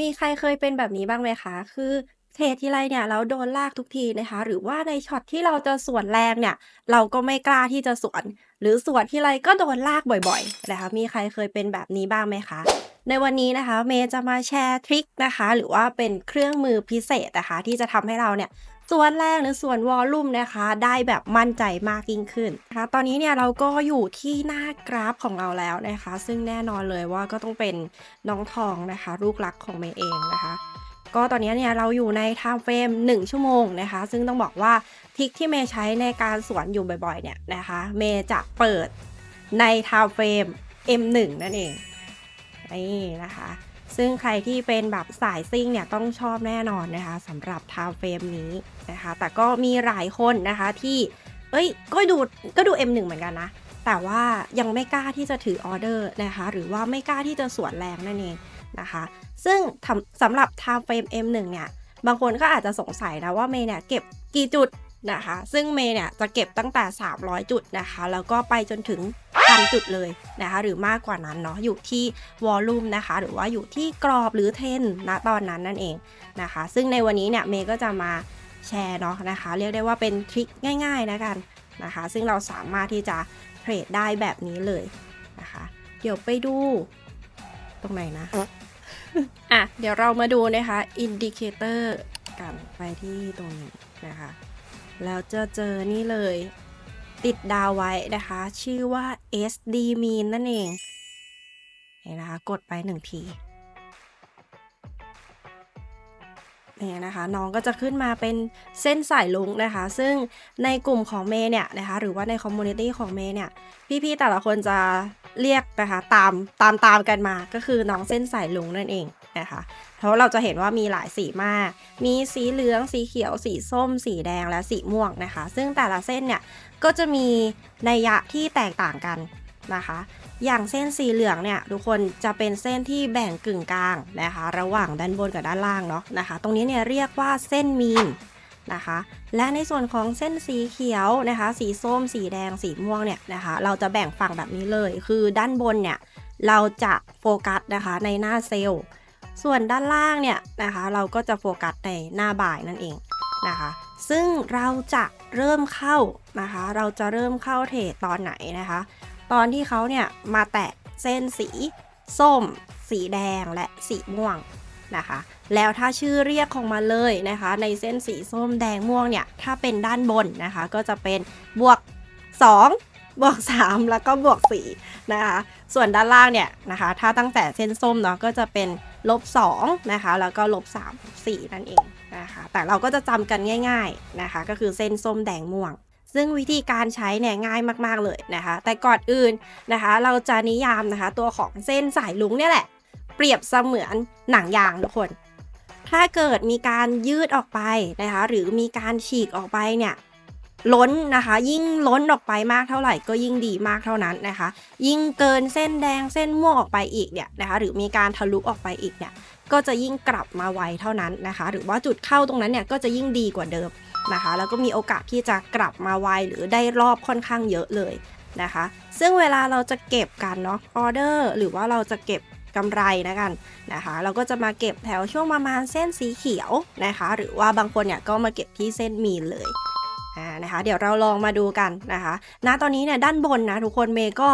มีใครเคยเป็นแบบนี้บ้างไหมคะ คือเทรดทีไรเนี่ยแล้วโดนลากทุกทีนะคะ หรือว่าในช็อตที่เราจะสวนแรงเนี่ย เราก็ไม่กล้าที่จะสวน หรือสวนทีไรก็โดนลากบ่อย ๆ นะคะ มีใครเคยเป็นแบบนี้บ้างไหมคะ ในวันนี้นะคะ เมย์จะมาแชร์ทริคนะคะ หรือว่าเป็นเครื่องมือพิเศษนะคะ ที่จะทำให้เราเนี่ย สวนแรงหรือส่วนวอลลุ่มนะคะ ได้แบบมั่นใจมากยิ่งขึ้นนะคะตอนนี้เนี่ยเราก็อยู่ที่หน้ากราฟของเราแล้วนะคะ ซึ่งแน่นอนเลยว่าก็ต้องเป็นน้องทองนะคะ ลูกรักของเมย์เองนะคะก็ตอนนี้เนี่ยเราอยู่ใน time frame 1ชั่วโมงนะคะ ซึ่งต้องบอกว่าทิคที่เมย์ใช้ในการสวนอยู่บ่อยๆเนี่ยนะคะ เมย์จะเปิดใน time frame M1 นั่นเองนี่นะคะ ซึ่งใครที่เป็นแบบสายซิ่งเนี่ยต้องชอบแน่นอนนะคะสำหรับ time frame นี้นะคะ แต่ก็มีหลายคนนะคะที่ เอ้ยก็ดูก็ดู M1 เหมือนกันนะ แต่ว่ายังไม่กล้าที่จะถือออเดอร์นะคะ หรือว่าไม่กล้าที่จะสวนแรงนั่นเองนะคะ ซึ่งสำหรับ time frame M1 เนี่ยบางคนก็อาจจะสงสัยนะว่าเมย์เนี่ยเก็บกี่จุด นะคะ ซึ่งเมย์เนี่ยจะเก็บตั้งแต่ 300 จุดนะคะ แล้วก็ไปจนถึงพันจุดเลยนะคะ หรือมากกว่านั้นเนาะอยู่ที่วอลลุ่มนะคะ หรือว่าอยู่ที่กรอบหรือเทนณตอนนั้นนั่นเองนะคะ ซึ่งในวันนี้เนี่ยเมย์ก็จะมาแชร์เนาะนะคะ เรียกได้ว่าเป็นทริคง่ายๆนะกันนะคะ ซึ่งเราสามารถที่จะเทรดได้แบบนี้เลยนะคะ เดี๋ยวไปดูตรงไหนนะอะเดี๋ยวเรามาดูนะคะอินดิเคเตอร์กันไปที่ตรงนี้นะคะ แล้วจะเจอนี่เลย ติดดาวไว้นะคะ ชื่อว่า SD mean นั่นเองเห็นนะคะ กดไปหนึ่งทีเนี่ยนะคะน้องก็จะขึ้นมาเป็นเส้นสายลุงนะคะ ซึ่งในกลุ่มของเมย์เนี่ยนะคะหรือว่าในคอมมูนิตี้ของเมย์เนี่ยพี่ๆแต่ละคนจะเรียกนะคะตามตามตามกันมาก็คือน้องเส้นสายลุงนั่นเอง นะคะเพราะเราจะเห็นว่ามีหลายสีมาก มีสีเหลือง สีเขียว สีส้ม สีแดงและสีม่วงนะคะ ซึ่งแต่ละเส้นเนี่ยก็จะมีนัยยะที่แตกต่างกันนะคะ อย่างเส้นสีเหลืองเนี่ยทุกคนจะเป็นเส้นที่แบ่งกึ่งกลางนะคะ ระหว่างด้านบนกับด้านล่างเนาะนะคะ ตรงนี้เนี่ยเรียกว่าเส้นมีนนะคะ และในส่วนของเส้นสีเขียวนะคะ สีส้ม สีแดง สีม่วงเนี่ยนะคะ เราจะแบ่งฝั่งแบบนี้เลย คือด้านบนเนี่ยเราจะโฟกัสนะคะในหน้าเซลล์ ส่วนด้านล่างเนี่ยนะคะเราก็จะโฟกัสในหน้าบ่ายนั่นเองนะคะ ซึ่งเราจะเริ่มเข้านะคะ เราจะเริ่มเข้าเทรดตอนไหนนะคะ ตอนที่เขาเนี่ยมาแตะเส้นสี ส้ม สีแดงและสีม่วงนะคะ แล้วถ้าชื่อเรียกของมันเลยนะคะ ในเส้นสีส้มแดงม่วงเนี่ย ถ้าเป็นด้านบนนะคะ ก็จะเป็นบวก 2 บวก 3 แล้วก็บวก4นะคะ ส่วนด้านล่างเนี่ยนะคะ ถ้าตั้งแต่เส้นส้มเนาะก็จะเป็นลบ2นะคะ แล้วก็ลบ3 4นั่นเองนะคะ แต่เราก็จะจำกันง่าย ๆนะคะ ก็คือเส้นส้มแดงม่วง ซึ่งวิธีการใช้เนี่ยง่ายมากๆเลยนะคะ แต่ก่อนอื่นนะคะ เราจะนิยามนะคะ ตัวของเส้นสายลุงเนี่ยแหละ เปรียบเสมือนหนังยางทุกคนถ้าเกิดมีการยืดออกไปนะคะหรือมีการฉีกออกไปเนี่ย ล้นนะคะ ยิ่งล้นออกไปมากเท่าไหร่ก็ยิ่งดีมากเท่านั้นนะคะ ยิ่งเกินเส้นแดงเส้นม่วงออกไปอีกเนี่ยนะคะหรือมีการทะลุออกไปอีกเนี่ยก็จะยิ่งกลับมาไวเท่านั้นนะคะ หรือว่าจุดเข้าตรงนั้นเนี่ยก็จะยิ่งดีกว่าเดิมนะคะ แล้วก็มีโอกาสที่จะกลับมาไวหรือได้รอบค่อนข้างเยอะเลยนะคะ ซึ่งเวลาเราจะเก็บกันเนาะออเดอร์หรือว่าเราจะเก็บกำไรนะกันนะคะ เราก็จะมาเก็บแถวช่วงประมาณเส้นสีเขียวนะคะ หรือว่าบางคนเนี่ยก็มาเก็บที่เส้นมีนเลย อ่านะคะเดี๋ยวเราลองมาดูกันนะคะณตอนนี้เนี่ยด้านบนนะทุกคนเมย์ก็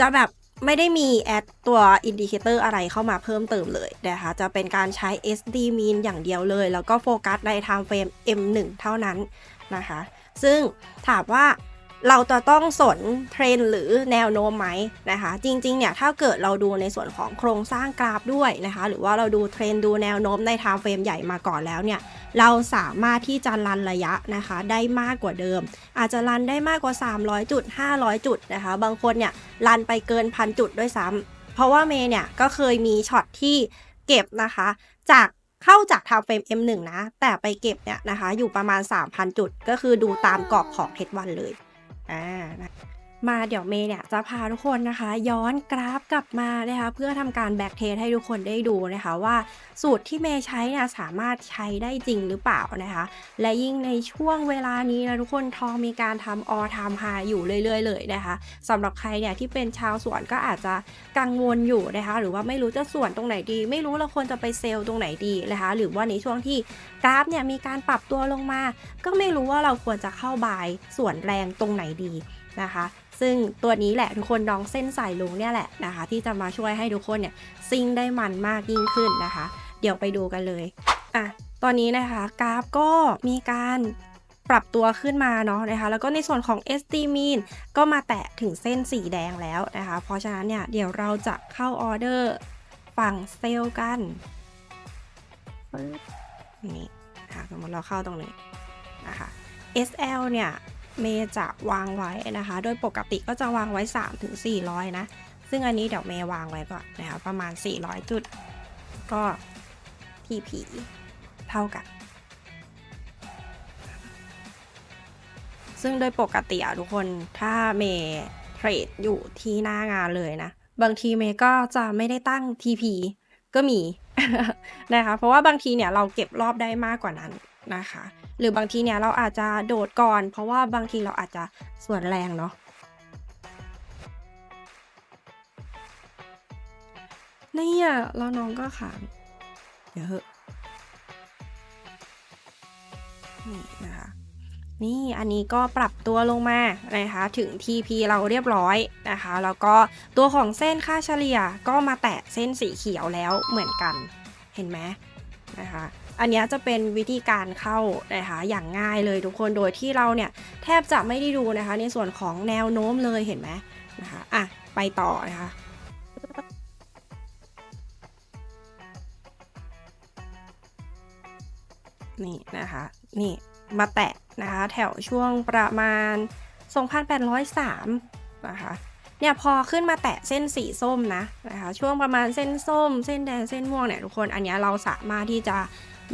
จะแบบไม่ได้มีแอดตัวอินดิเคเตอร์อะไรเข้ามาเพิ่มเติมเลยนะคะจะเป็นการใช้ SD mean อย่างเดียวเลย แล้วก็โฟกัสใน time frame M1 เท่านั้นนะคะ ซึ่งถามว่า เราจะต้องสนเทรนหรือแนวโน้มไหมนะคะ จริงๆเนี่ยถ้าเกิดเราดูในส่วนของโครงสร้างกราฟด้วยนะคะ หรือว่าเราดูเทรนดูแนวโน้มใน time frame ใหญ่มาก่อนแล้วเนี่ยเราสามารถที่จะรันระยะนะคะ ได้มากกว่าเดิม อาจจะรันได้มากกว่า 300 จุด 500 จุดนะคะ บางคนเนี่ยรันไปเกินพันจุดด้วยซ้ำเพราะว่าเมย์เนี่ยก็เคยมีช็อตที่เก็บนะคะ จากเข้าจากทำเฟรม M1 นะ แต่ไปเก็บเนี่ยนะคะ อยู่ประมาณ 3,000 จุด ก็คือดูตามกรอบของเทวันเลย อ่านะ มาเดี๋ยวเมย์เนี่ยจะพาทุกคนนะคะ ย้อนกราฟกลับมานะคะเพื่อทำการแบ็กเทสให้ทุกคนได้ดูนะคะว่าสูตรที่เมย์ใช้เนี่ยสามารถใช้ได้จริงหรือเปล่านะคะ และยิ่งในช่วงเวลานี้นะทุกคนทองมีการทำ all time high อยู่เรื่อยๆ เลยนะคะสำหรับใครเนี่ยที่เป็นชาวสวนก็อาจจะกังวลอยู่นะคะหรือว่าไม่รู้จะสวนตรงไหนดี ไม่รู้เราควรจะไปเซลล์ตรงไหนดีนะคะหรือว่าในช่วงที่กราฟเนี่ยมีการปรับตัวลงมา ก็ไม่รู้ว่าเราควรจะเข้าบายส่วนแรงตรงไหนดีนะคะ ซึ่งตัวนี้แหละทุกคนน้องเส้นสายลุงเนี่ยแหละนะคะ ที่จะมาช่วยให้ทุกคนเนี่ยซิงได้มันมากยิ่งขึ้นนะคะ เดี๋ยวไปดูกันเลยอะตอนนี้นะคะกราฟก็มีการปรับตัวขึ้นมาเนาะนะคะ แล้วก็ในส่วนของ SD mean ก็มาแตะถึงเส้นสีแดงแล้วนะคะ เพราะฉะนั้นเนี่ยเดี๋ยวเราจะเข้าออเดอร์ฝั่งเซลล์กัน นี่นะคะสมมติเราเข้าตรงนี้นะคะ SL เนี่ย เมย์จะวางไว้นะคะ โดยปกติก็จะวางไว้ 3-400 นะ ซึ่งอันนี้เดี๋ยวเมย์วางไว้ก่อนนะคะ ประมาณ 400 จุด ก็ TP เท่ากัน ซึ่งโดยปกติอะทุกคน ถ้าเมย์เทรดอยู่ที่หน้างานเลยนะ บางทีเมย์ก็จะไม่ได้ตั้ง TP ก็มีนะคะ เพราะว่าบางทีเนี่ยเราเก็บรอบได้มากกว่านั้น นะคะ หรือบางทีเนี่ยเราอาจจะโดดก่อน เพราะว่าบางทีเราอาจจะส่วนแรงเนาะนี่อะแล้วน้องก็ขางเดี๋ยวเหอะนี่นะคะนี่อันนี้ก็ปรับตัวลงมานะคะถึง TP เราเรียบร้อยนะคะแล้วก็ตัวของเส้นค่าเฉลี่ยก็มาแตะเส้นสีเขียวแล้วเหมือนกันเห็นไหมนะคะ อันนี้จะเป็นวิธีการเข้านะคะอย่างง่ายเลยทุกคนโดยที่เราเนี่ยแทบจะไม่ได้ดูนะคะ ในส่วนของแนวโน้มเลยเห็นไหมนะคะอะไปต่อนะคะนี่นะคะนี่มาแตะนะคะแถวช่วงประมาณ 2,803 นะคะเนี่ยพอขึ้นมาแตะเส้นสีส้มนะนะคะช่วงประมาณเส้นส้ม เส้นแดงเส้นม่วงเนี่ยทุกคนอันนี้เราสามารถที่จะ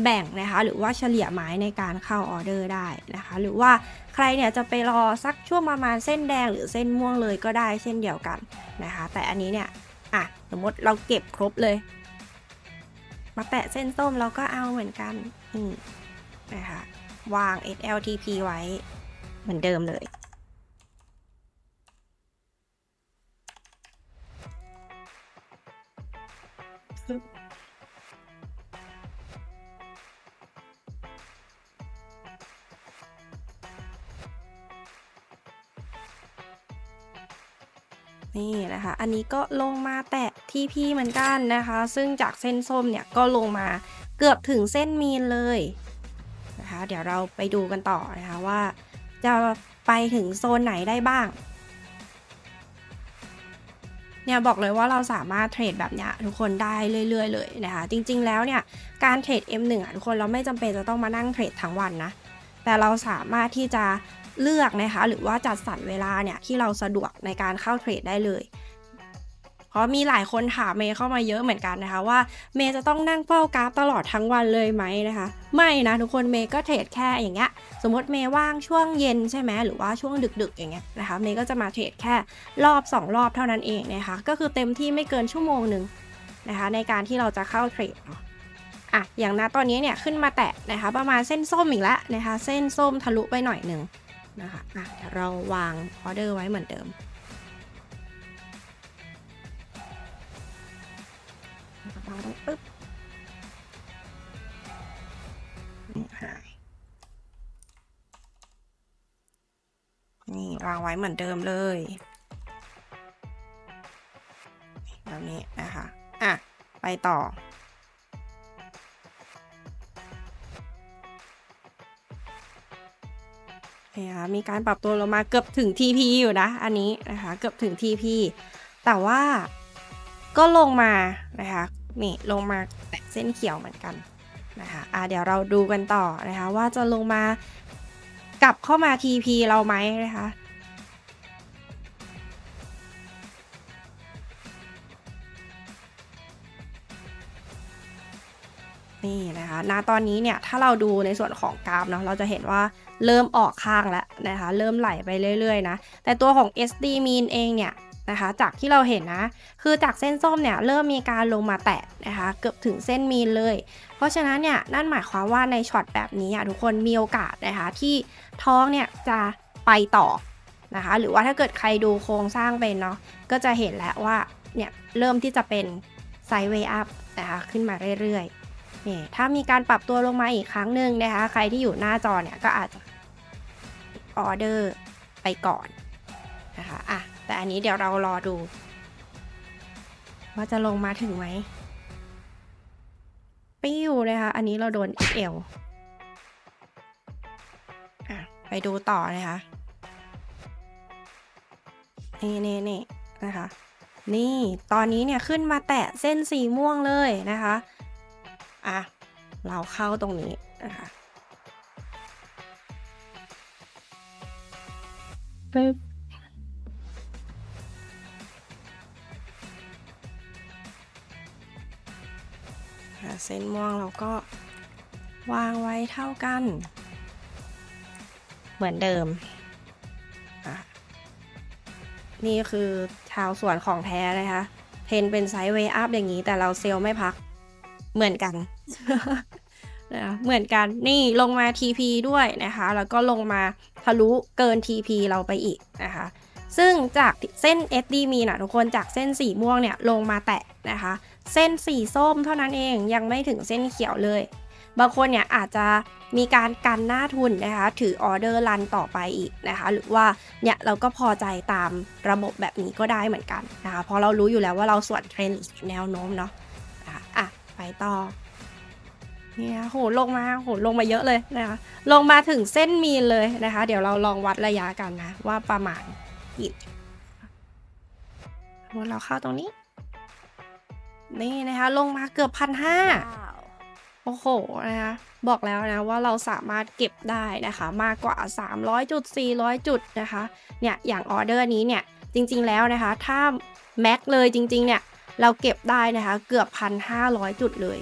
แบ่งนะคะหรือว่าเฉลี่ยไม้ในการเข้าออเดอร์ได้นะคะ หรือว่าใครเนี่ยจะไปรอสักช่วงประมาณเส้นแดงหรือเส้นม่วงเลยก็ได้เช่นเดียวกันนะคะ แต่อันนี้เนี่ยอะสมมติเราเก็บครบเลย มาแตะเส้นส้มเราก็เอาเหมือนกันนี่นะคะวาง SLTP ไว้เหมือนเดิมเลย นี่นะคะ อันนี้ก็ลงมาแตะที่พี่เหมือนกันนะคะ ซึ่งจากเส้นส้มเนี่ยก็ลงมาเกือบถึงเส้นมีนเลยนะคะ เดี๋ยวเราไปดูกันต่อนะคะว่า จะไปถึงโซนไหนได้บ้าง เนี่ยบอกเลยว่าเราสามารถเทรดแบบเนี้ยทุกคนได้เรื่อยๆเลยนะคะ จริงๆแล้วเนี่ยการเทรด M1 อะทุกคนเราไม่จำเป็นจะต้องมานั่งเทรดทั้งวันนะ แต่เราสามารถที่จะ เลือกนะคะ หรือว่าจัดสรรเวลาเนี่ยที่เราสะดวกในการเข้าเทรดได้เลยเพราะมีหลายคนถามเมย์เข้ามาเยอะเหมือนกันนะคะว่าเมย์จะต้องนั่งเฝ้ากราฟตลอดทั้งวันเลยไหมนะคะ ไม่นะทุกคนเมย์ก็เทรดแค่อย่างเงี้ยสมมติเมย์ว่างช่วงเย็นใช่ไหมหรือว่าช่วงดึกๆอย่างเงี้ยนะคะเมย์ก็จะมาเทรดแค่รอบ 2 รอบเท่านั้นเองนะคะก็คือเต็มที่ไม่เกินชั่วโมงหนึ่งนะคะในการที่เราจะเข้าเทรดเนาะอะอย่างนะตอนนี้เนี่ยขึ้นมาแตะนะคะประมาณเส้นส้มอีกแล้วนะคะเส้นส้มทะลุไปหน่อยหนึ่ง นะคะอะเดี๋ยวเราวางออเดอร์ไว้เหมือนเดิม วางตรงปึ๊บนี่หายนี่วางไว้เหมือนเดิมเลยแบบนี้นะคะ อะ ไปต่อ นะคะมีการปรับตัวลงมาเกือบถึง TP อยู่นะ อันนี้นะคะเกือบถึง TP แต่ว่าก็ลงมานะคะนี่ลงมาแตะเส้นเขียวเหมือนกันนะคะอะเดี๋ยวเราดูกันต่อนะคะว่าจะลงมากลับเข้ามา TP เราไหมนะคะ นี่นะคะณตอนนี้เนี่ยถ้าเราดูในส่วนของกราฟเนาะเราจะเห็นว่าเริ่มออกข้างแล้วนะคะเริ่มไหลไปเรื่อยๆนะแต่ตัวของ SD mean เองเนี่ยนะคะจากที่เราเห็นนะ คือจากเส้นส้มเนี่ยเริ่มมีการลงมาแตะนะคะเกือบถึงเส้นมีนเลย เพราะฉะนั้นเนี่ยนั่นหมายความว่าในช็อตแบบนี้อะทุกคนมีโอกาสนะคะที่ท้องเนี่ยจะไปต่อนะคะหรือว่าถ้าเกิดใครดูโครงสร้างเป็นเนาะก็จะเห็นแล้วว่าเนี่ยเริ่มที่จะเป็นไซด์เวย์อัพนะคะขึ้นมาเรื่อยๆ นี่ถ้ามีการปรับตัวลงมาอีกครั้งหนึ่งนะคะ ใครที่อยู่หน้าจอเนี่ยก็อาจจะออเดอร์ไปก่อนนะคะอะแต่อันนี้เดี๋ยวเรารอดู ว่าจะลงมาถึงไหมปิ้วนะคะอันนี้เราโดนเอวอะไปดูต่อนะคะนี่นี่นี่นะคะ นี่ตอนนี้เนี่ยขึ้นมาแตะเส้นสีม่วงเลยนะคะ อะเราเข้าตรงนี้นะคะปึ๊บเส้นม่วงเราก็วางไว้เท่ากัน เหมือนเดิม นี่คือชาวสวนของแท้นะคะเทนเป็นไซด์เวอัพอย่างนี้แต่เราเซลล์ไม่พัก เหมือนกันนะคะเหมือนกันนี่ลงมา TP ด้วยนะคะ แล้วก็ลงมาทะลุเกิน TP เราไปอีกนะคะ ซึ่งจากเส้น SD มีนะทุกคนจากเส้นสีม่วงเนี่ยลงมาแตะนะคะ เส้นสีส้มเท่านั้นเองยังไม่ถึงเส้นเขียวเลย บางคนเนี่ยอาจจะมีการกันหน้าทุนนะคะ ถือออเดอร์รันต่อไปอีกนะคะ หรือว่าเนี่ยเราก็พอใจตามระบบแบบนี้ก็ได้เหมือนกันนะคะเพราะเรารู้อยู่แล้วว่าเราส่วนเทรนด์แนวโน้มเนาะนะคะ อะไปต่อเนี่ยโหลงมาโหลงมาเยอะเลยนะคะลงมาถึงเส้นมีนเลยนะคะ เดี๋ยวเราลองวัดระยะกันนะว่าประมาณกี่สมมติเราเข้าตรงนี้ นี่นะคะลงมาเกือบพันห้าโอ้โหนะคะบอกแล้วนะว่าเราสามารถเก็บได้นะคะ มากกว่า 300จุด400 จุดนะคะเนี่ยอย่างออเดอร์นี้เนี่ยจริงๆแล้วนะคะ ถ้าแม็กเลยจริงๆเนี่ย เราเก็บได้นะคะเกือบ 1,500 จุดเลย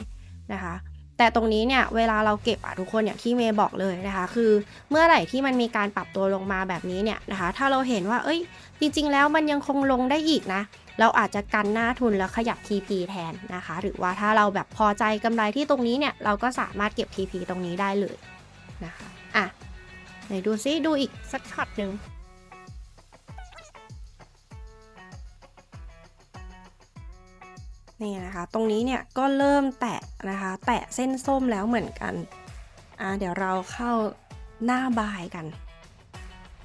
นะคะแต่ตรงนี้เนี่ยเวลาเราเก็บอะทุกคนอย่างที่เมย์บอกเลยนะคะ คือเมื่อไหร่ที่มันมีการปรับตัวลงมาแบบนี้เนี่ยนะคะ ถ้าเราเห็นว่าเอ้ย จริง ๆ แล้วมันยังคงลงได้อีกนะ เราอาจจะกันหน้าทุนแล้วขยับ TP แทนนะคะ หรือว่าถ้าเราแบบพอใจกำไรที่ตรงนี้เนี่ยเราก็สามารถเก็บ TP ตรงนี้ได้เลยนะคะอะไหนดูซิดูอีกสักช็อตหนึ่ง นี่นะคะ ตรงนี้เนี่ยก็เริ่มแตะนะคะ แตะเส้นส้มแล้วเหมือนกันอะเดี๋ยวเราเข้าหน้าบายกัน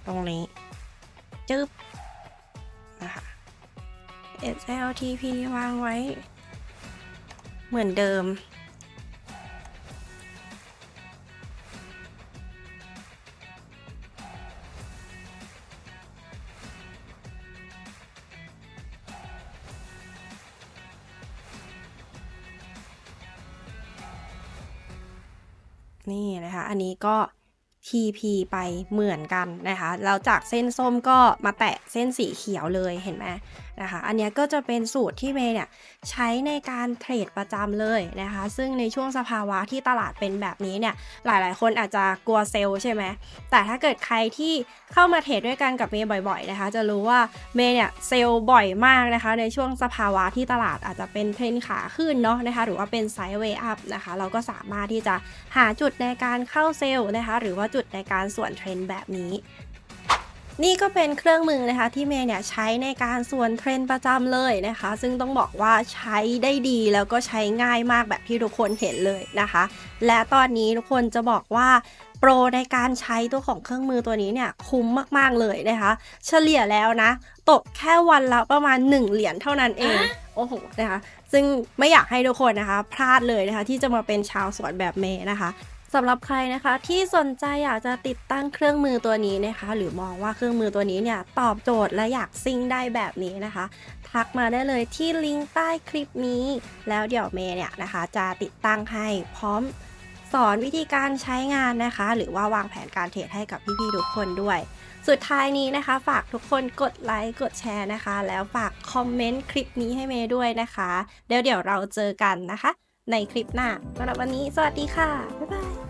ตรงนี้จึ๊บนะคะ SLTP วางไว้ เหมือนเดิม นี่นะคะ อันนี้ก็ TP ไปเหมือนกันนะคะ แล้วจากเส้นส้มก็มาแตะเส้นสีเขียวเลยเห็นไหม นะคะ อันนี้ก็จะเป็นสูตรที่เมย์เนี่ยใช้ในการเทรดประจำเลยนะคะ ซึ่งในช่วงสภาวะที่ตลาดเป็นแบบนี้เนี่ย หลายๆ คนอาจจะกลัวเซลล์ใช่ไหม แต่ถ้าเกิดใครที่เข้ามาเทรดด้วยกันกับเมย์บ่อยๆนะคะ จะรู้ว่าเมย์เนี่ยเซลล์บ่อยมากนะคะ ในช่วงสภาวะที่ตลาดอาจจะเป็นเทรนขาขึ้นเนาะนะคะ หรือว่าเป็นไซด์เวย์อัพนะคะ เราก็สามารถที่จะหาจุดในการเข้าเซลล์นะคะ หรือว่าจุดในการส่วนเทรนแบบนี้ นี่ก็เป็นเครื่องมือนะคะที่เมย์เนี่ยใช้ในการส่วนเทรนประจำเลยนะคะ ซึ่งต้องบอกว่าใช้ได้ดีแล้วก็ใช้ง่ายมากแบบที่ทุกคนเห็นเลยนะคะ และตอนนี้ทุกคนจะบอกว่าโปรในการใช้ตัวของเครื่องมือตัวนี้เนี่ยคุ้มมากๆเลยนะคะ เฉลี่ยแล้วนะ ตกแค่วันละประมาณ 1 เหรียญเท่านั้นเอง โอ้โหนะคะ ซึ่งไม่อยากให้ทุกคนนะคะ พลาดเลยนะคะ ที่จะมาเป็นชาวสวนแบบเมย์นะคะ สำหรับใครนะคะที่สนใจอยากจะติดตั้งเครื่องมือตัวนี้นะคะ หรือมองว่าเครื่องมือตัวนี้เนี่ยตอบโจทย์และอยากซิ่งได้แบบนี้นะคะ ทักมาได้เลยที่ลิงก์ใต้คลิปนี้ แล้วเดี๋ยวเมย์เนี่ยนะคะ จะติดตั้งให้พร้อมสอนวิธีการใช้งานนะคะ หรือว่าวางแผนการเทรดให้กับพี่ๆทุกคนด้วย สุดท้ายนี้นะคะ ฝากทุกคนกดไลค์กดแชร์นะคะ แล้วฝากคอมเมนต์คลิปนี้ให้เมย์ด้วยนะคะ เดี๋ยวเดี๋ยวเราเจอกันนะคะ ในคลิปหน้าสำหรับวันนี้ สวัสดีค่ะ บ๊ายบาย